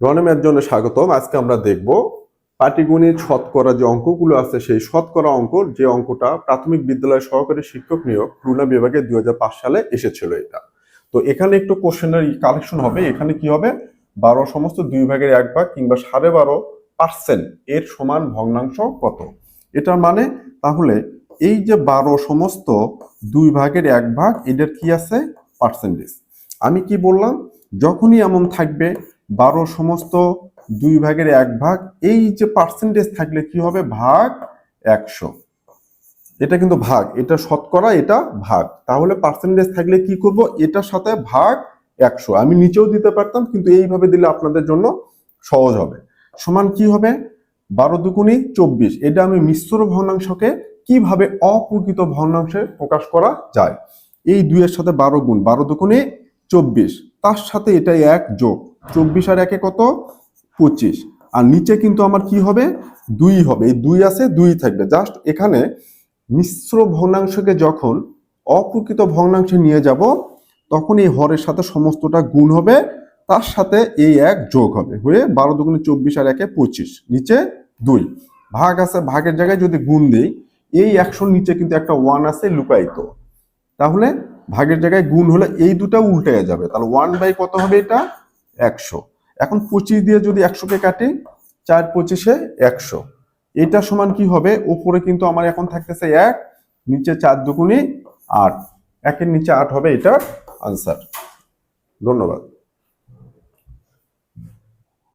রনেমের জন্য স্বাগতম। আজকে আমরা দেখব পাটিগণিত শতকরা যে অঙ্কগুলো আছে, সেই শতকরা অঙ্ক, যে অঙ্কটা প্রাথমিক বিদ্যালয় সহকারী শিক্ষক নিয়োগ খুলনা বিভাগে দু হাজার পাঁচ সালে এসেছিল এটা। তো এখানে একটু কোশ্চেনের কালেকশন হবে। এখানে কি হবে? বারো সমস্ত দুই ভাগের এক ভাগ কিংবা সাড়ে বারো পার্সেন্ট এর সমান ভগ্নাংশ কত? এটার মানে তাহলে এই যে বারো সমস্ত দুই ভাগের এক ভাগ, এটার কি আছে? পার্সেন্টেজ। আমি কি বললাম? যখনই এমন থাকবে বারো সমস্ত দুই ভাগের এক ভাগ, এই যে পার্সেন্টেজ থাকলে কি হবে? ভাগ একশো। এটা কিন্তু ভাগ, এটা শতকরা, এটা ভাগ। তাহলে পার্সেন্টেজ থাকলে কি করব? এটার সাথে ভাগ একশো। আমি নিচেও দিতে পারতাম, কিন্তু এইভাবে দিলে আপনাদের জন্য সহজ হবে। সমান কি হবে? বারো দুগুণি চব্বিশ। এটা আমি মিশ্র ভগ্নাংশকে কীভাবে অপ্রকৃত ভগ্নাংশে প্রকাশ করা যায়? এই দুইয়ের সাথে বারো গুণ, বারো দুগুণে চব্বিশ। তার সাথে এটা এক যোগ। চব্বিশ আর একে কত? পঁচিশ। আর নিচে কিন্তু আমার কি হবে? দুই হবে। এই দুই আছে, দুই থাকবে। জাস্ট এখানে মিশ্র ভগ্নাংশকে যখন অপ্রকৃত ভগ্নাংশে নিয়ে যাব, তখন এই হরের সাথে সমস্তটা গুণ হবে। তার সাথে এই এক যোগ হবে। হয়ে বারো দুগুণে চব্বিশ আর একে পঁচিশ। নিচে দুই। ভাগ আছে, ভাগের জায়গায় যদি গুণ দেই, এই একশোর নিচে কিন্তু একটা ওয়ান আছে লুকায়িত। তাহলে ভাগের জায়গায় গুণ হলে এই দুটা উল্টে যাবে। তাহলে ওয়ান বাই কত হবে এটা? একশো। এখন পঁচিশ দিয়ে যদি একশোকে কাটি, চার পঁচিশে একশো। এটা সমান কি হবে? উপরে কিন্তু আমার এখন থাকতেছে এক, নিচে চার দুগুণে আট। একের নিচে আট হবে এটার আনসার ধন্যবাদ।